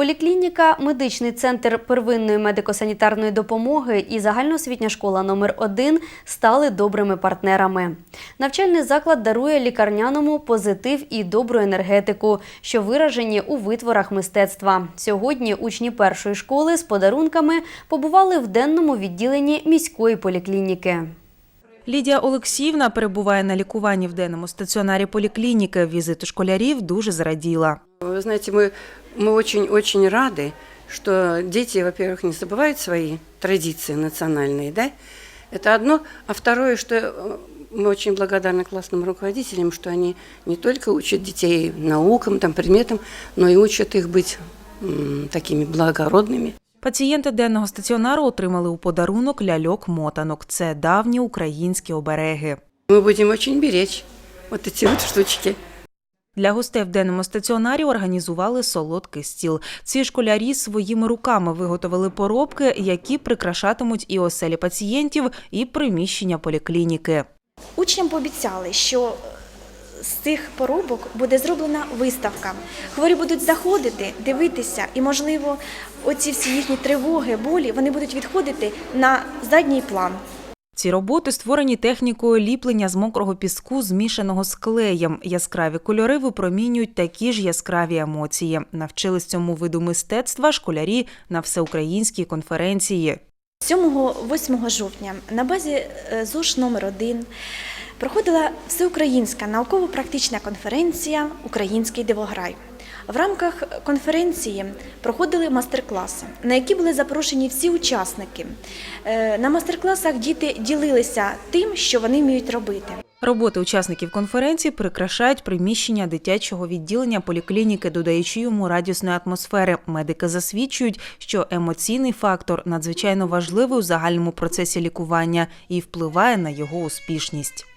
Поліклініка, медичний центр первинної медико-санітарної допомоги і загальноосвітня школа номер 1 стали добрими партнерами. Навчальний заклад дарує лікарняному позитив і добру енергетику, що виражені у витворах мистецтва. Сьогодні учні першої школи з подарунками побували в денному відділенні міської поліклініки. Лідія Олексіївна перебуває на лікуванні в денному стаціонарі поліклініки. Візиту школярів дуже зраділа. Вы знаете, мы, мы очень-очень рады, что дети, во-первых, не забывают свои традиции национальные, да? Это одно. А второе, что э, мы очень благодарны классным руководителям, что они не только учат детей наукам, там, предметам, но и учат их быть м, такими благородными. Пацієнти денного стаціонару отримали у подарунок ляльок-мотанок. Це давні українські обереги. Мы будем очень беречь вот эти вот штучки. Для гостей в денному стаціонарі організували солодкий стіл. Ці школярі своїми руками виготовили поробки, які прикрашатимуть і оселі пацієнтів, і приміщення поліклініки. Учням пообіцяли, що з цих поробок буде зроблена виставка. Хворі будуть заходити, дивитися, і, можливо, оці всі їхні тривоги, болі вони будуть відходити на задній план. Ці роботи створені технікою ліплення з мокрого піску, змішаного з клеєм. Яскраві кольори випромінюють такі ж яскраві емоції. Навчились цьому виду мистецтва школярі на всеукраїнській конференції. 7-8 жовтня на базі е, ЗОШ номер 1 проходила всеукраїнська науково-практична конференція Український дивограй. В рамках конференції проходили мастер-класи, на які були запрошені всі учасники. Е, На мастер-класах діти ділилися тим, що вони вміють робити. Роботи учасників конференції прикрашають приміщення дитячого відділення поліклініки, додаючи йому радісної атмосфери. Медики засвідчують, що емоційний фактор надзвичайно важливий у загальному процесі лікування і впливає на його успішність.